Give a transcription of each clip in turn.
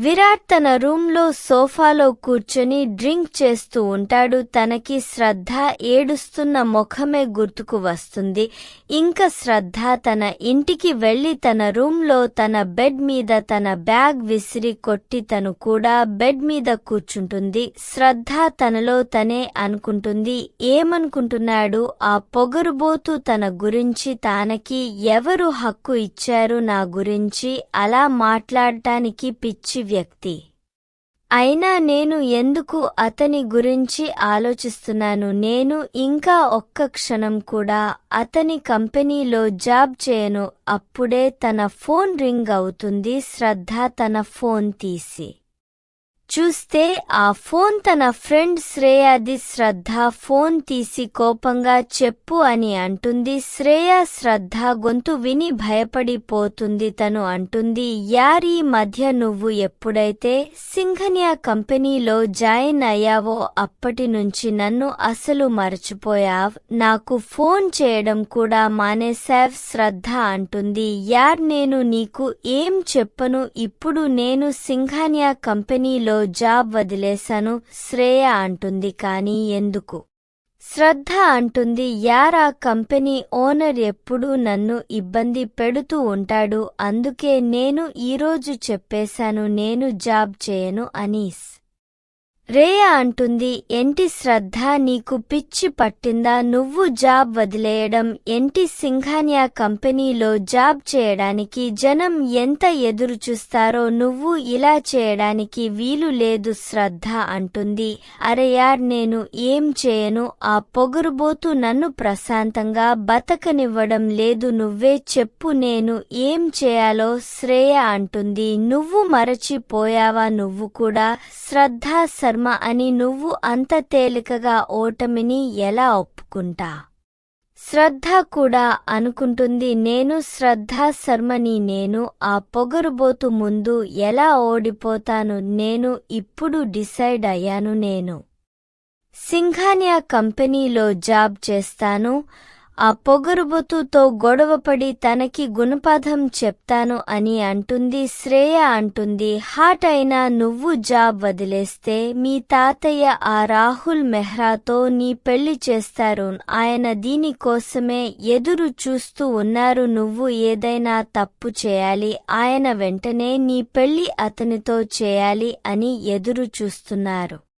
విరాట్ తన రూంలో సోఫాలో కూర్చొని డ్రింక్ చేస్తూ ఉంటాడు. తనకి శ్రద్ధ ఏడుస్తున్న ముఖమే గుర్తుకు వస్తుంది. ఇంకా శ్రద్ధ తన ఇంటికి వెళ్ళి తన రూంలో తన బెడ్ మీద తన బ్యాగ్ విసిరి కొట్టి తను కూడా బెడ్ మీద కూర్చుంటుంది. శ్రద్ధ తనలో తనే అనుకుంటుంది. ఏమనుకుంటున్నాడు? ఆ పొగరుబోతు తన గురించి తానకి ఎవరు హక్కు ఇచ్చారు నా గురించి? అలా మాట్లాడటానికి పిచ్చి వ్యక్తి. అయినా నేను ఎందుకు అతని గురించి ఆలోచిస్తున్నాను? నేను ఇంకా ఒక్క క్షణం కూడా అతని కంపెనీలో జాబ్ చేయను. అప్పుడే తన ఫోన్ రింగ్ అవుతుంది. శ్రద్ధ తన ఫోన్ తీసి. చూస్తే ఆ ఫోన్ తన ఫ్రెండ్ శ్రేయాది శ్రద్ధ ఫోన్ తీసి కోపంగా చెప్పు అని అంటుంది. శ్రేయ శ్రద్ధ గొంతు విని భయపడిపోతుంది. తను అంటుంది యార్ ఈ మధ్య నువ్వు ఎప్పుడైతే సింఘనియా కంపెనీలో జాయిన్ అయ్యావో అప్పటి నుంచి నన్ను అసలు మరచిపోయావ్. నాకు ఫోన్ చేయడం కూడా మానేశావ్ శ్రద్ధ అంటుంది. యార్ నేను నీకు ఏం చెప్పను. ఇప్పుడు నేను సింఘానియా కంపెనీలో జాబ్ వదిలేశాను శ్రేయ అంటుంది కానీ ఎందుకు? శ్రద్ధ అంటుంది యారా కంపెనీ ఓనర్ ఎప్పుడూ నన్ను ఇబ్బంది పెడుతూ ఉంటాడు అందుకే నేను ఈరోజు చెప్పేశాను నేను జాబ్ చేయను అనీస్. రేయ అంటుంది ఎంటి శ్రద్ధ? నీకు పిచ్చి పట్టిందా? నువ్వు జాబ్ వదిలేయడం ఎంటి సింఘానియా కంపెనీలో జాబ్ చేయడానికి జనం ఎంత ఎదురు చూస్తారో నువ్వు ఇలా చేయడానికి వీలు లేదు శ్రద్ధ అంటుంది. అరే యార్ నేను ఏం చేయను? ఆ పొగరుబోతు నన్ను ప్రశాంతంగా బతకనివ్వడం లేదు. నువ్వే చెప్పు నేను ఏం చేయాలో? శ్రేయ అంటుంది. నువ్వు మరచిపోయావా? నువ్వు కూడా? శ్రద్ధ శర్మ అని నువ్వు అంత తేలికగా ఓటమిని ఎలా ఒప్పుకుంటా? శ్రద్ధ కూడా అనుకుంటుంది నేను శ్రద్ధా శర్మని నేను ఆ పొగరుబోతు ముందు ఎలా ఓడిపోతాను నేను ఇప్పుడు డిసైడ్ అయ్యాను నేను. సింఘానియా కంపెనీలో జాబ్ చేస్తాను ఆ పొగరుబొతుతో గొడవపడి తనకి గుణపాఠం చెప్తాను అని అంటుంది శ్రేయ అంటుంది హాట్ అయినా నువ్వు జాబ్ వదిలేస్తే మీ తాతయ్య ఆ రాహుల్ మెహ్రాతో నీ పెళ్ళి చేస్తారు. ఆయన దీనికోసమే ఎదురు చూస్తూ ఉన్నారు. నువ్వు ఏదైనా తప్పు చేయాలి. ఆయన వెంటనే నీ పెళ్ళి అతనితో చేయాలి అని ఎదురు చూస్తున్నారు.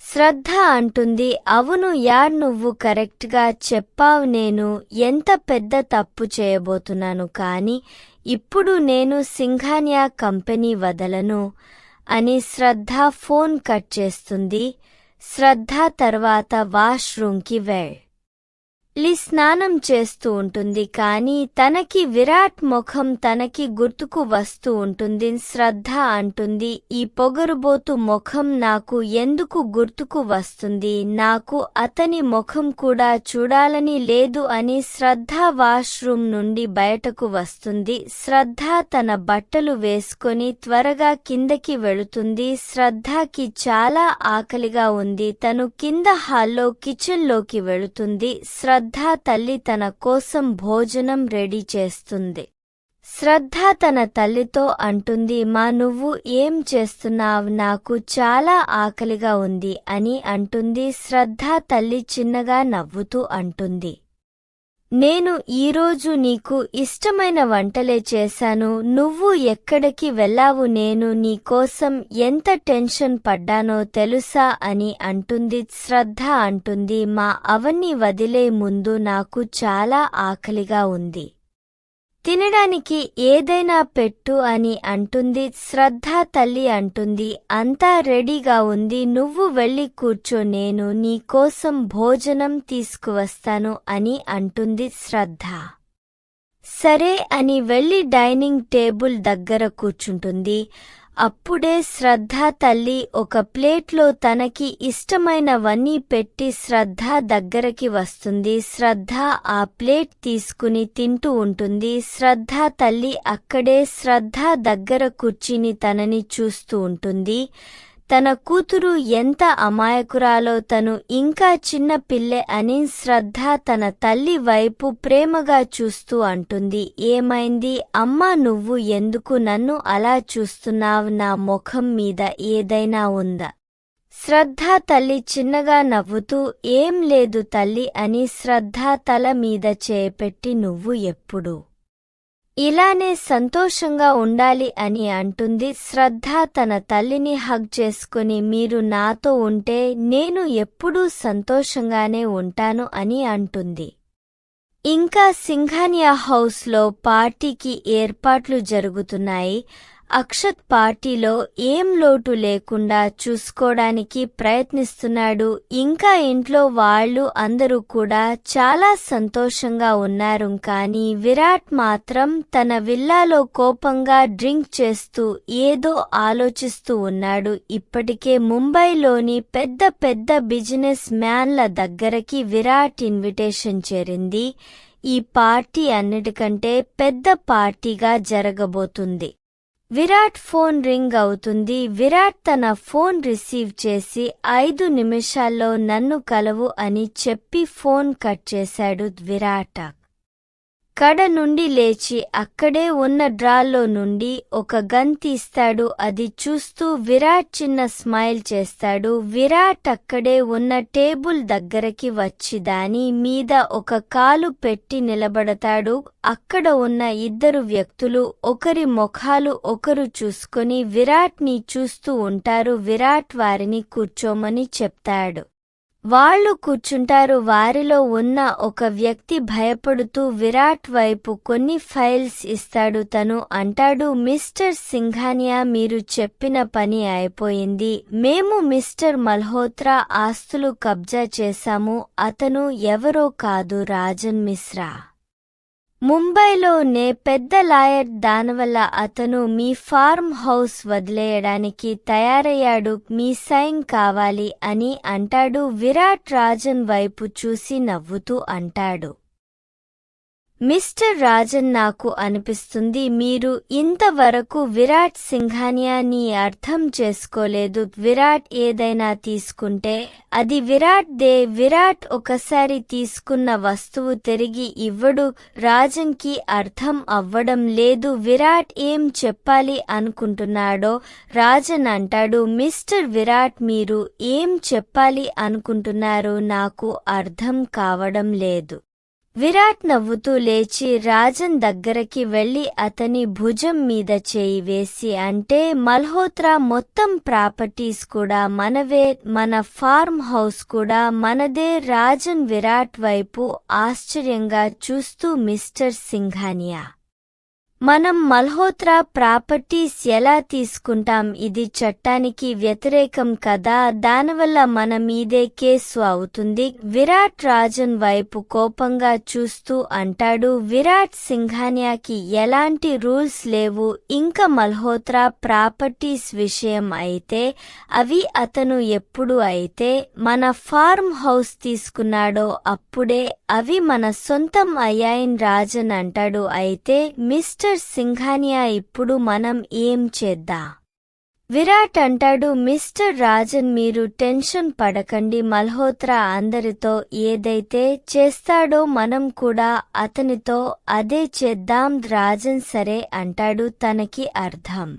శ్రద్ధ అంటుంది అవును యార్ నువ్వు కరెక్ట్గా చెప్పావు. నేను ఎంత పెద్ద తప్పు చేయబోతున్నాను కాని ఇప్పుడు నేను సింఘానియా కంపెనీ వదలను అని శ్రద్ధ ఫోన్ కట్ చేస్తుంది. శ్రద్ధ తర్వాత వాష్రూమ్కి వెళ్. లి స్నానం చేస్తూ ఉంటుంది. కానీ తనకి విరాట్ ముఖం తనకి గుర్తుకు వస్తూ ఉంటుంది. శ్రద్ధ అంటుంది. ఈ పొగరుబోతు ముఖం నాకు ఎందుకు గుర్తుకు వస్తుంది? నాకు అతని ముఖం కూడా చూడాలని లేదు అని శ్రద్ధ వాష్రూమ్ నుండి బయటకు వస్తుంది. శ్రద్ధ తన బట్టలు వేసుకొని త్వరగా కిందకి వెళుతుంది. శ్రద్ధకి చాలా ఆకలిగా ఉంది. తను కింద హాల్లో కిచెన్లోకి వెళుతుంది. శ్రద్ధ తల్లి తన కోసం భోజనం రెడీ చేస్తుంది. శ్రద్ధ తన తల్లితో అంటుంది మా నువ్వు ఏం చేస్తున్నావు? నాకు చాలా ఆకలిగా ఉంది అని అంటుంది. శ్రద్ధ తల్లి చిన్నగా నవ్వుతూ అంటుంది. నేను ఈరోజు నీకు ఇష్టమైన వంటలే చేశాను. నువ్వు ఎక్కడికి వెళ్ళావు? నేను నీకోసం ఎంత టెన్షన్ పడ్డానో తెలుసా అని అంటుంది. శ్రద్ధ అంటుంది. మా అవన్ని వదిలే ముందు నాకు చాలా ఆకలిగా ఉంది. తినడానికి ఏదైనా పెట్టు అని అంటుంది శ్రద్ధ తల్లి అంటుంది అంతా రెడీగా ఉంది నువ్వు వెళ్ళి కూర్చో నేను నీకోసం భోజనం తీసుకువస్తాను అని అంటుంది శ్రద్ధ. సరే అని వెళ్ళి డైనింగ్ టేబుల్ దగ్గర కూర్చుంటుంది. అప్పుడే శ్రద్ధ తల్లి ఒక ప్లేట్లో తనకి ఇష్టమైనవన్నీ పెట్టి శ్రద్ధ దగ్గరకి వస్తుంది. శ్రద్ధ ఆ ప్లేట్ తీసుకుని తింటూ ఉంటుంది. శ్రద్ధ తల్లి అక్కడే శ్రద్ధ దగ్గర కూర్చుని తనని చూస్తూ ఉంటుంది. తన కూతురు ఎంత అమాయకురాలో తను ఇంకా చిన్న పిల్లె అని శ్రద్ధ తన తల్లి వైపు ప్రేమగా చూస్తూ అంటుంది. ఏమైంది? అమ్మా నువ్వు ఎందుకు నన్ను అలా చూస్తున్నావు? నా ముఖం మీద ఏదైనా ఉందా? శ్రద్ధ తల్లి చిన్నగా నవ్వుతూ ఏం లేదు తల్లి అని శ్రద్ధ తల మీద చేపెట్టి నువ్వు ఎప్పుడు ఇలానే సంతోషంగా ఉండాలి అని అంటుంది శ్రద్ధ తన తల్లిని హగ్ చేసుకుని మీరు నాతో ఉంటే నేను ఎప్పుడూ సంతోషంగానే ఉంటాను అని అంటుంది. ఇంకా సింఘానియా హౌస్లో పార్టీకి ఏర్పాట్లు జరుగుతున్నాయి. అక్షత్ పార్టీలో ఏం లోటు లేకుండా చూసుకోవడానికి ప్రయత్నిస్తున్నాడు. ఇంకా ఇంట్లో వాళ్ళు అందరూ కూడా చాలా సంతోషంగా ఉన్నారు. కానీ విరాట్ మాత్రం తన విల్లాలో కోపంగా డ్రింక్ చేస్తూ ఏదో ఆలోచిస్తూ ఉన్నాడు. ఇప్పటికే ముంబైలోని పెద్ద పెద్ద బిజినెస్ మ్యాన్ల దగ్గరకి విరాట్ ఇన్విటేషన్ చేరింది. ఈ పార్టీ అన్నిటికంటే పెద్ద పార్టీగా జరగబోతుంది. విరాట్ ఫోన్ రింగ్ అవుతుంది. విరాట్ తన ఫోన్ రిసీవ్ చేసి ఐదు నిమిషాల్లో నన్ను కలవు అని చెప్పి ఫోన్ కట్ చేశాడు విరాట్. కడ నుండి లేచి అక్కడే ఉన్న డ్రాల్లో నుండి ఒక గన్ తీస్తాడు. అది చూస్తూ విరాట్ చిన్న స్మైల్ చేస్తాడు. విరాట్ అక్కడే ఉన్న టేబుల్ దగ్గరకి వచ్చి దాని మీద ఒక కాలు పెట్టి నిలబడతాడు. అక్కడ ఉన్న ఇద్దరు వ్యక్తులు ఒకరి ముఖాలు ఒకరు చూసుకొని విరాట్ని చూస్తూ ఉంటారు. విరాట్ వారిని కూర్చోమని చెప్తాడు. వాళ్ళు కూర్చుంటారు. వారిలో ఉన్న ఒక వ్యక్తి భయపడుతూ విరాట్ వైపు కొన్ని ఫైల్స్ ఇస్తాడు. తను అంటాడు మిస్టర్ సింఘానియా మీరు చెప్పిన పని అయిపోయింది. మేము మిస్టర్ మల్హోత్రా ఆస్తులు కబ్జా చేశాము. అతను ఎవరో కాదు రాజన్ మిశ్రా. ముంబైలోనే పెద్ద లాయర్ దానివల్ల అతను మీ ఫార్మ్ హౌస్ వదిలేయడానికి తయారయ్యాడు మీ సైన్ కావాలి అని అంటాడు. విరాట్ రాజన్ వైపు చూసి నవ్వుతూ అంటాడు. మిస్టర్ రాజన్ నాకు అనిపిస్తుంది మీరు ఇంతవరకు విరాట్ సింఘానియాని అర్థం చేసుకోలేదు. విరాట్ ఏదైనా తీసుకుంటే అది విరాట్ దే విరాట్ ఒకసారి తీసుకున్న వస్తువు తిరిగి ఇవ్వడు. రాజన్కి అర్థం అవ్వడం లేదు. విరాట్ ఏం చెప్పాలి అనుకుంటున్నాడో రాజన్ అంటాడు. మిస్టర్ విరాట్ మీరు ఏం చెప్పాలి అనుకుంటున్నారో నాకు అర్థం కావడం లేదు. విరాట్ నవ్వుతూ లేచి రాజన్ దగ్గరకి వెళ్ళి అతని భుజం మీద చేయి వేసి అంటే మల్హోత్రా మొత్తం ప్రాపర్టీస్ కూడా మనవే మన ఫార్మ్ హౌస్ కూడా మనదే రాజన్ విరాట్ వైపు ఆశ్చర్యంగా చూస్తూ మిస్టర్ సింఘానియా. మనం మల్హోత్రా ప్రాపర్టీస్ ఎలా తీసుకుంటాం? ఇది చట్టానికి వ్యతిరేకం కదా? దానివల్ల మన మీదే కేసు అవుతుంది. విరాట్ రాజన్ వైపు కోపంగా చూస్తూ అంటాడు విరాట్ సింఘానియాకి ఎలాంటి రూల్స్ లేవు. ఇంకా మల్హోత్రా ప్రాపర్టీస్ విషయం అయితే అవి అతను ఎప్పుడు అయితే మన ఫార్మ్ హౌస్ తీసుకున్నాడో అప్పుడే అవి మన సొంతం అయ్యాయిన్ రాజన్ అంటాడు. అయితే మిస్టర్ సింఘానియా ఇప్పుడు మనం ఏం చేద్దా? విరాట్ అంటాడు మిస్టర్ రాజన్ మీరు టెన్షన్ పడకండి. మల్హోత్రా అందరితో ఏదైతే చేస్తాడో మనం కూడా అతనితో అదే చేద్దాం. రాజన్ సరే అంటాడు తనకి అర్థం.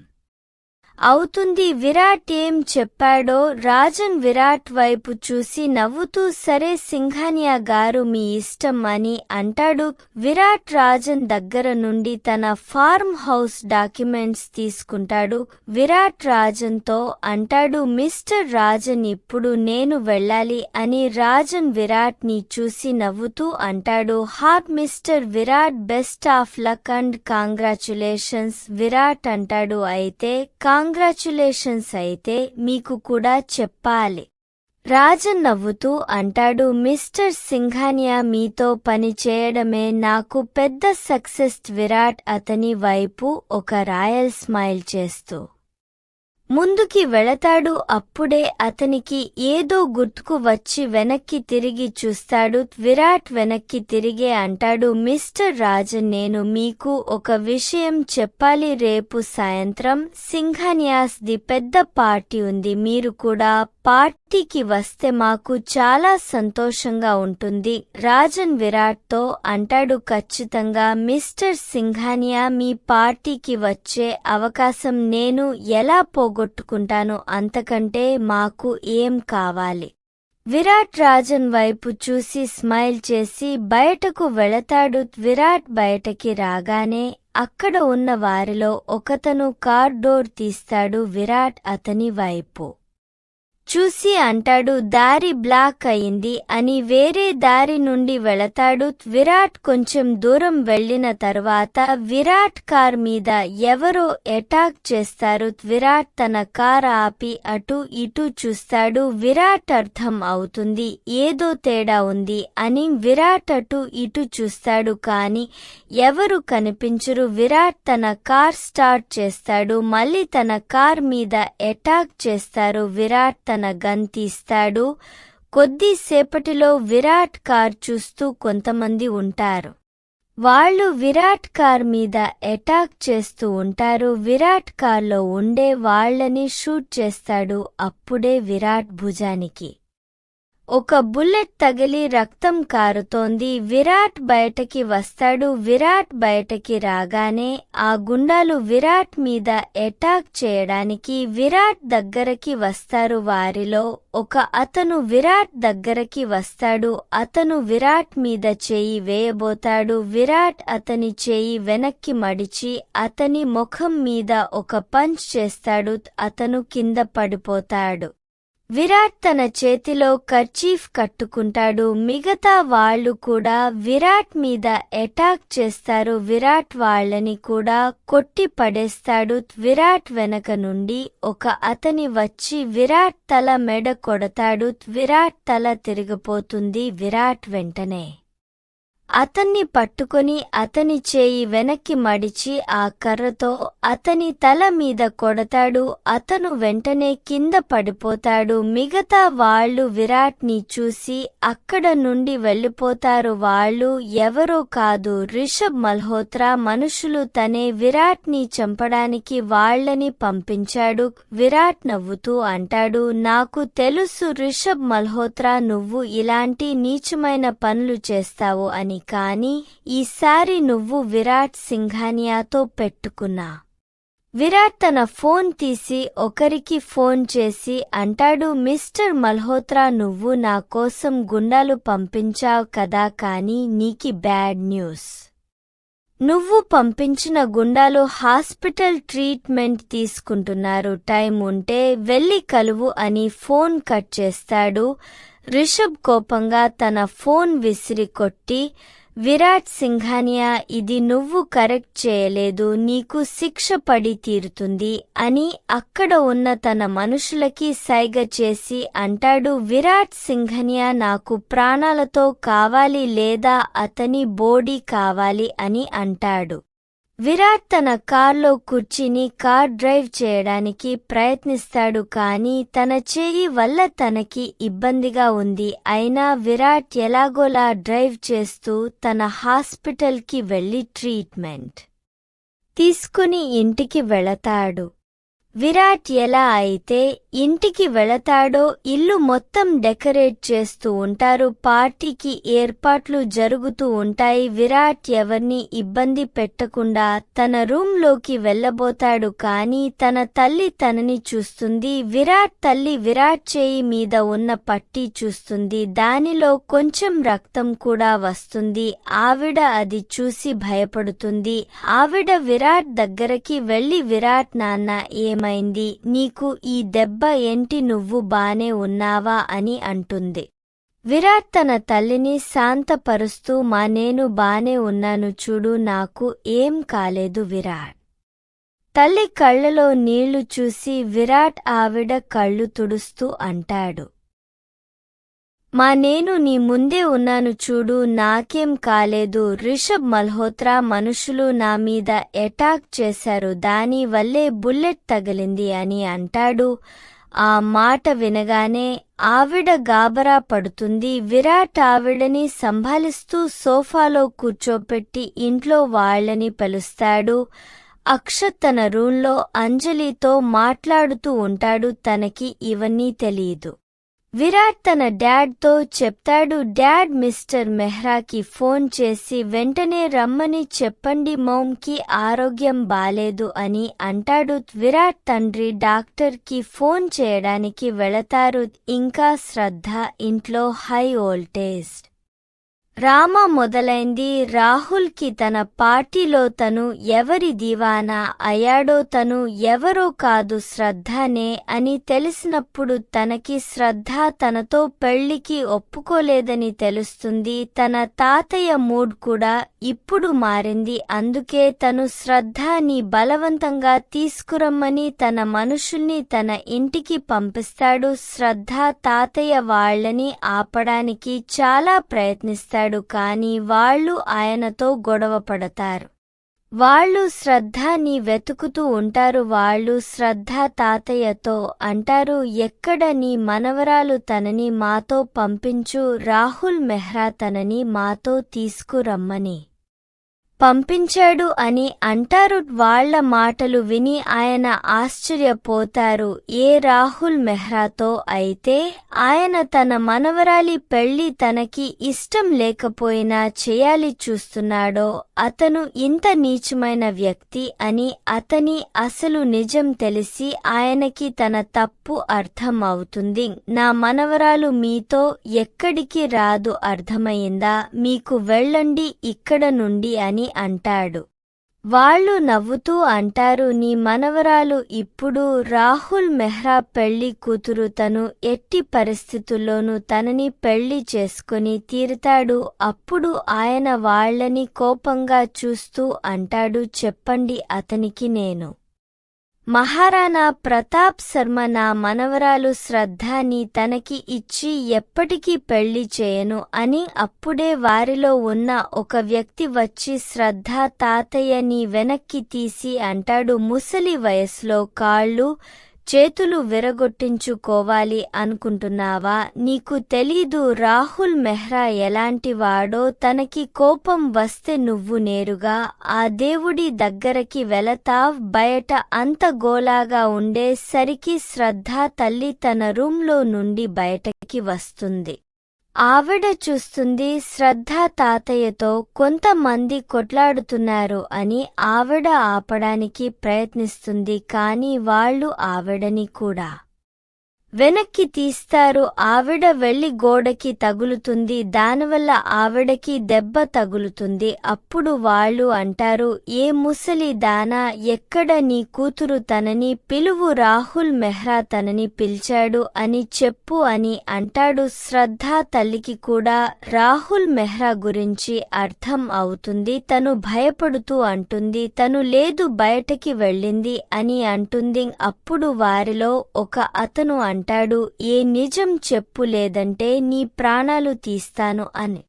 అవుతుంది విరాట్ ఏం చెప్పాడో రాజన్ విరాట్ వైపు చూసి నవ్వుతూ సరే సింఘానియా గారు మీ ఇష్టం అని అంటాడు. విరాట్ రాజన్ దగ్గర నుండి తన ఫార్మ్ హౌస్ డాక్యుమెంట్స్ తీసుకుంటాడు. విరాట్ రాజన్తో అంటాడు మిస్టర్ రాజన్ ఇప్పుడు నేను వెళ్ళాలి అని రాజన్ విరాట్ని చూసి నవ్వుతూ అంటాడు. Hot mister Virat best of luck and congratulations Virat అంటాడు. అయితే కాంగ్రాచులేషన్స్ అయితే మీకు కూడా చెప్పాలి. రాజన్ నవ్వుతూ అంటాడు మిస్టర్ సింఘానియా మీతో పని చేయడమే నాకు పెద్ద సక్సెస్ విరాట్ అతని వైపు ఒక రాయల్ స్మైల్ చేస్తూ ముందుకి వెళతాడు అప్పుడే అతనికి ఏదో గుర్తుకు వచ్చి వెనక్కి తిరిగి చూస్తాడు. విరాట్ వెనక్కి తిరిగే అంటాడు మిస్టర్ రాజన్ నేను మీకు ఒక విషయం చెప్పాలి. రేపు సాయంత్రం సింఘాన్యాస్ ది పెద్ద పార్టీ ఉంది. మీరు కూడా పార్టీకి వస్తే మాకు చాలా సంతోషంగా ఉంటుంది. రాజన్ విరాట్తో అంటాడు ఖచ్చితంగా మిస్టర్ సింఘానియా మీ పార్టీకి వచ్చే అవకాశం నేను ఎలా పోగొట్టుకుంటాను? అంతకంటే మాకు ఏం కావాలి విరాట్ రాజన్ వైపు చూసి స్మైల్ చేసి బయటకు వెళతాడు. విరాట్ బయటకి రాగానే అక్కడ ఉన్న వారిలో ఒకతను కార్ డోర్ తీస్తాడు. విరాట్ అతని వైపు చూసి అంటాడు దారి బ్లాక్ అయింది అని వేరే దారి నుండి వెళతాడు. విరాట్ కొంచెం దూరం వెళ్ళిన తర్వాత విరాట్ కార్ మీద ఎవరో అటాక్ చేస్తారు. విరాట్ తన కార్ ఆపి అటు ఇటు చూస్తాడు. విరాట్ అర్థం అవుతుంది ఏదో తేడా ఉంది అని విరాట్ అటు ఇటు చూస్తాడు. కాని ఎవరు కనిపించరు. విరాట్ తన కార్ స్టార్ట్ చేస్తాడు మళ్ళీ తన కార్ మీద అటాక్ చేస్తారు. విరాట్ తన గన్ తీస్తాడు. కొద్దిసేపటిలో విరాట్ కార్ చూస్తూ కొంతమంది ఉంటారు. వాళ్ళు విరాట్ కార్ మీద అటాక్ చేస్తూ ఉంటారు. విరాట్ కార్లో ఉండే వాళ్ళని షూట్ చేస్తాడు అప్పుడే విరాట్ భుజానికి. ఒక బుల్లెట్ తగిలి రక్తం కారుతోంది. విరాట్ బయటకి వస్తాడు. విరాట్ బయటకి రాగానే ఆ గుండాలు విరాట్ మీద అటాక్ చేయడానికి విరాట్ దగ్గరకి వస్తారు. వారిలో ఒక అతను విరాట్ దగ్గరకి వస్తాడు. అతను విరాట్ మీద చేయి వేయబోతాడు. విరాట్ అతని చేయి వెనక్కి మడిచి అతని ముఖం మీద ఒక పంచ్ చేస్తాడు. అతను కింద పడిపోతాడు. విరాట్ తన చేతిలో కర్చీఫ్ కట్టుకుంటాడు. మిగతా వాళ్ళు కూడా విరాట్ మీద అటాక్ చేస్తారు. విరాట్ వాళ్ళని కూడా కొట్టి పడేస్తాడు. విరాట్ వెనక నుండి ఒక అతని వచ్చి విరాట్ తల మెడ కొడతాడు. విరాట్ తల తిరిగిపోతుంది. విరాట్ వెంటనే అతన్ని పట్టుకొని అతని చేయి వెనక్కి మడిచి ఆ కర్రతో అతని తల మీద కొడతాడు. అతను వెంటనే కింద పడిపోతాడు. మిగతా వాళ్ళు విరాట్ని చూసి అక్కడ నుండి వెళ్ళిపోతారు వాళ్ళు ఎవరో కాదు రిషబ్ మల్హోత్రా మనుషులు తనే విరాట్ని చంపడానికి వాళ్ళని పంపించాడు. విరాట్ నవ్వుతూ అంటాడు నాకు తెలుసు రిషబ్ మల్హోత్రా నువ్వు ఇలాంటి నీచమైన పనులు చేస్తావు అని. కాని ఈసారి నువ్వు విరాట్ సింఘానియాతో పెట్టుకున్నా. విరాట్ తన ఫోన్ తీసి ఒకరికి ఫోన్ చేసి అంటాడు మిస్టర్ మల్హోత్రా నువ్వు నా కోసం గుండాలు పంపించావు కదా కాని నీకి బ్యాడ్ న్యూస్. నువ్వు పంపించిన గుండాలు హాస్పిటల్ ట్రీట్మెంట్ తీసుకుంటున్నారు. టైం ఉంటే వెళ్ళి కలువు అని ఫోన్ కట్ చేస్తాడు. రిషబ్ కోపంగా తన ఫోన్ విసిరి కొట్టి విరాట్ సింఘానియా ఇది నువ్వు కరెక్ట్ చేయలేదు నీకు శిక్ష పడి తీరుతుంది అని అక్కడ ఉన్న తన మనుషులకి సైగ చేసి అంటాడు విరాట్ సింఘనియా నాకు ప్రాణాలతో కావాలి లేదా అతని బోడీ కావాలి అని అంటాడు. విరాట్ తన కార్లో కూర్చుని కార్ డ్రైవ్ చేయడానికి ప్రయత్నిస్తాడు కానీ తన చేయి వల్ల తనకి ఇబ్బందిగా ఉంది. అయినా విరాట్ ఎలాగోలా డ్రైవ్ చేస్తూ తన హాస్పిటల్కి వెళ్ళి ట్రీట్మెంట్ తీసుకుని ఇంటికి వెళతాడు. విరాట్ ఎలా అయితే ఇంటికి వెళతాడో ఇల్లు మొత్తం డెకరేట్ చేస్తూ ఉంటారు. పార్టీకి ఏర్పాట్లు జరుగుతూ ఉంటాయి. విరాట్ ఎవర్ని ఇబ్బంది పెట్టకుండా తన రూంలోకి వెళ్ళబోతాడు కానీ తన తల్లి తనని చూస్తుంది. విరాట్ తల్లి విరాట్ చేయి మీద ఉన్న పట్టి చూస్తుంది. దానిలో కొంచెం రక్తం కూడా వస్తుంది. ఆవిడ అది చూసి భయపడుతుంది. ఆవిడ విరాట్ దగ్గరకి వెళ్ళి విరాట్ నాన్న ఏమైంది నీకు ఈ దెబ్బ ఏంటి? నువ్వు బానే ఉన్నావా? అని అంటుంది. విరాట్ తన తల్లిని శాంతపరుస్తూ మా నేను బానే ఉన్నాను చూడు నాకు ఏం కాలేదు విరాట్ తల్లి కళ్ళలో నీళ్ళు చూసి విరాట్ ఆవిడ కళ్ళు తుడుస్తూ అంటాడు. మా నేను నీ ముందే ఉన్నాను చూడు నాకేం కాలేదు. రిషబ్ మల్హోత్రా మనుషులు నా మీద అటాక్ చేశారు. దాని వల్లే బుల్లెట్ తగిలింది అని అంటాడు. ఆ మాట వినగానే ఆవిడ గాబరా పడుతుంది. విరాట్ ఆవిడని సంభాలిస్తూ సోఫాలో కూర్చోపెట్టి ఇంట్లో వాళ్ళని పిలుస్తాడు. అక్షత్ తన రూంలో అంజలితో మాట్లాడుతూ ఉంటాడు. తనకి ఇవన్నీ తెలియదు విరాట్ తన డాడ్తో చెప్తాడు డాడ్ మిస్టర్ మెహ్రాకి ఫోన్ చేసి వెంటనే రమ్మని చెప్పండి మౌమ్కి ఆరోగ్యం బాలేదు అని అంటాడు. విరాట్ తండ్రి డాక్టర్కి ఫోన్ చేయడానికి వెళతారు. ఇంకా శ్రద్ధ ఇంట్లో హై వోల్టేజ్. రామ మొదలైంది. రాహుల్కి తన పార్టీలో తను ఎవరి దివానా అయ్యాడో తను ఎవరో కాదు శ్రద్ధనే అని తెలిసినప్పుడు తనకి శ్రద్ధ తనతో పెళ్ళికి ఒప్పుకోలేదని తెలుస్తుంది. తన తాతయ్య మూడ్ కూడా ఇప్పుడు మారింది. అందుకే తను శ్రద్ధని బలవంతంగా తీసుకురమ్మని తన మనుషుల్ని తన ఇంటికి పంపిస్తాడు. శ్రద్ధ తాతయ్య వాళ్ళని ఆపడానికి చాలా ప్రయత్నిస్తాడు. కాని వాళ్ళు ఆయనతో గొడవ పడతారు. వాళ్ళు శ్రద్ధని వెతుకుతూ ఉంటారు వాళ్ళు శ్రద్ధ తాతయ్యతో అంటారు ఎక్కడ నీ మనవరాలు తనని మాతో పంపించు రాహుల్ మెహ్రా తనని మాతో తీసుకురమ్మని. పంపించాడు అని అంటారు. వాళ్ళ మాటలు విని ఆయన ఆశ్చర్యపోతారు. ఏ రాహుల్ మెహ్రాతో అయితే ఆయన తన మనవరాలి పెళ్ళి తనకి ఇష్టం లేకపోయినా చేయాలి చూస్తున్నాడో అతను ఇంత నీచమైన వ్యక్తి అని అతని అసలు నిజం తెలిసి ఆయనకి తన తప్పు అర్థం అవుతుంది నా మనవరాలు మీతో ఎక్కడికి రాదు అర్థమైందా? మీకు వెళ్ళండి ఇక్కడ నుండి అని అంటాడు. వాళ్ళు నవ్వుతూ అంటారు నీ మనవరాలు ఇప్పుడు రాహుల్ మెహ్రా పెళ్ళి కూతురు తను ఎట్టి పరిస్థితుల్లోనూ తనని పెళ్ళి చేసుకుని తీరుతాడు. అప్పుడు ఆయన వాళ్ళని కోపంగా చూస్తూ అంటాడు చెప్పండి అతనికి నేను. మహారాణా ప్రతాప్ శర్మ నా మనవరాలు శ్రద్ధని తనకి ఇచ్చి ఎప్పటికీ పెళ్ళి చేయను అని అప్పుడే వారిలో ఉన్న ఒక వ్యక్తి వచ్చి శ్రద్ధ తాతయ్యని వెనక్కి తీసి అంటాడు. ముసలి వయసులో కాళ్ళు చేతులు విరగొట్టించుకోవాలి అనుకుంటున్నావా? నీకు తెలీదు రాహుల్ మెహ్రా ఎలాంటివాడో తనకి కోపం వస్తే నువ్వు నేరుగా ఆ దేవుడి దగ్గరకి వెళతావ్ బయట అంత గోలాగా ఉండే సరికి శ్రద్ధ తల్లి తన రూంలో నుండి బయటకి వస్తుంది. ఆవిడ చూస్తుంది శ్రద్ధ తాతయ్యతో కొంతమంది కొట్లాడుతున్నారు అని ఆవిడ ఆపడానికి ప్రయత్నిస్తుంది కాని వాళ్ళు ఆవిడని కూడా. వెనక్కి తీస్తారు ఆవిడ వెళ్ళి గోడకి తగులుతుంది దానివల్ల ఆవిడకి దెబ్బ తగులుతుంది. అప్పుడు వాళ్ళు అంటారు ఏ ముసలి దానా ఎక్కడ నీ కూతురు తనని పిలువు రాహుల్ మెహ్రా తనని పిలిచాడు అని చెప్పు అని అంటాడు. శ్రద్ధా తల్లికి కూడా రాహుల్ మెహ్రా గురించి అర్థం అవుతుంది. తను భయపడుతూ అంటుంది తను లేదు బయటకి వెళ్ళింది అని అంటుంది. అప్పుడు వారిలో ఒక అతను అంటాడు. ఏ నిజం చెప్పు లేదంటే నీ ప్రాణాలు తీస్తాను అని.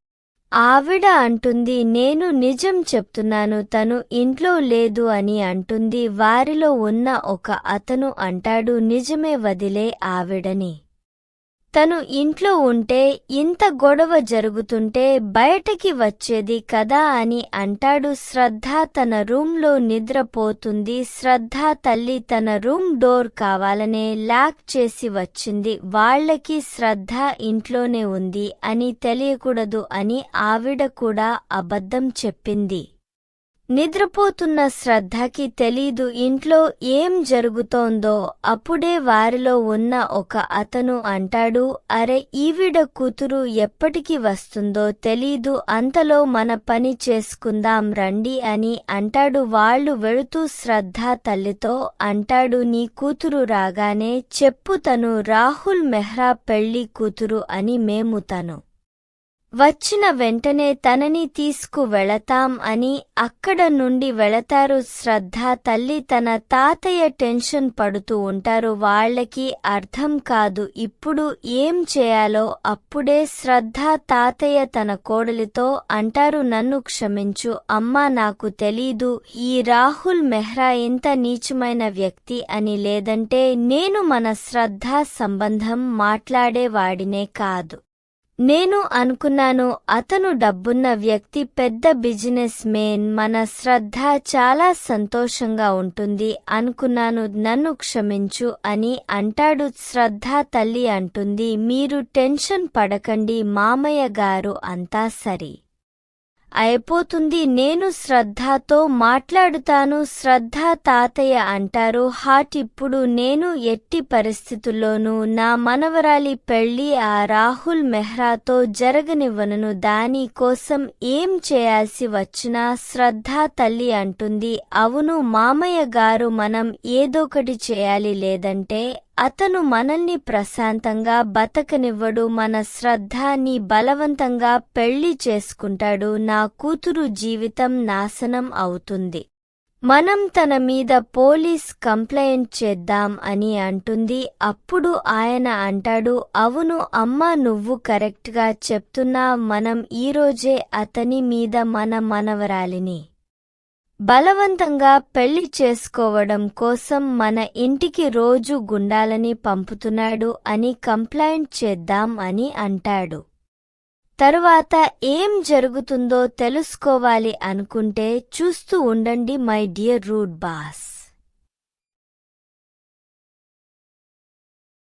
ఆవిడ అంటుంది నేను నిజం చెప్తున్నాను తను ఇంట్లో లేదు అని అంటుంది వారిలో ఉన్న ఒక అతను అంటాడు నిజమే వదిలే ఆవిడని. తను ఇంట్లో ఉంటే ఇంత గొడవ జరుగుతుంటే బయటకి వచ్చేది కదా అని అంటాడు శ్రద్ధ తన రూంలో నిద్రపోతుంది. శ్రద్ధ తల్లి తన రూమ్ డోర్ కావాలనే లాక్ చేసి వచ్చింది. వాళ్ళకి శ్రద్ధ ఇంట్లోనే ఉంది అని తెలియకూడదు అని ఆవిడ కూడా అబద్ధం చెప్పింది. నిద్రపోతున్న శ్రద్ధకి తెలీదు ఇంట్లో ఏం జరుగుతోందో. అప్పుడే వారిలో ఉన్న ఒక అతను అంటాడు అరే ఈవిడ కూతురు ఎప్పటికి వస్తుందో తెలీదు అంతలో మన పని చేసుకుందాం రండి అని అంటాడు. వాళ్ళు వెళుతూ శ్రద్ధ తల్లితో అంటాడు నీ కూతురు రాగానే చెప్పు తను రాహుల్ మెహ్రా పెళ్ళి కూతురు అని మేము తను వచ్చిన వెంటనే తనని తీసుకువెళతాం అని అక్కడ నుండి వెళతారు. శ్రద్ధ తల్లి తన తాతయ్య టెన్షన్ పడుతూ ఉంటారు. వాళ్ళకి అర్థం కాదు ఇప్పుడు ఏం చేయాలో. అప్పుడే శ్రద్ధ తాతయ్య తన కోడలితో అంటారు నన్ను క్షమించు. అమ్మా నాకు తెలీదు. ఈ రాహుల్ మెహ్రా ఇంత నీచమైన వ్యక్తి అని లేదంటే నేను మన శ్రద్ధ సంబంధం మాట్లాడేవాడినే కాదు. నేను అనుకున్నాను అతను డబ్బున్న వ్యక్తి పెద్ద బిజినెస్ మేన్ మన శ్రద్ధ చాలా సంతోషంగా ఉంటుంది అనుకున్నాను నన్ను క్షమించు అని అంటాడు శ్రద్ధ తల్లి అంటుంది మీరు టెన్షన్ పడకండి మామయ్య గారు అంతా సరి. అయిపోతుంది. నేను శ్రద్ధతో మాట్లాడుతాను. శ్రద్ధ తాతయ్య అంటారు. హాట్ ఇప్పుడు నేను ఎట్టి పరిస్థితుల్లోనూ నా మనవరాలి పెళ్ళి ఆ రాహుల్ మెహ్రాతో జరగనివ్వనను దాని కోసం ఏం చేయాల్సి వచ్చినా శ్రద్ధ తల్లి అంటుంది. అవును మామయ్య గారు మనం ఏదోకటి చేయాలి లేదంటే అతను మనల్ని ప్రశాంతంగా బతకనివ్వడు మన శ్రద్ధాని బలవంతంగా పెళ్ళి చేసుకుంటాడు నా కూతురు జీవితం నాశనం అవుతుంది. మనం తన మీద పోలీస్ కంప్లైంట్ చేద్దాం అని అంటుంది అప్పుడు ఆయన అంటాడు అవును అమ్మా నువ్వు కరెక్ట్గా చెప్తున్నా మనం ఈరోజే అతని మీద మన మనవరాలిని బలవంతంగా పెళ్ళి చేసుకోవడం కోసం మన ఇంటికి రోజు గుండాలని పంపుతున్నాడు అని కంప్లైంట్ చేద్దాం అని అంటాడు. తరువాత ఏం జరుగుతుందో తెలుసుకోవాలి అనుకుంటే చూస్తూ ఉండండి మై డియర్ రూడ్ బాస్.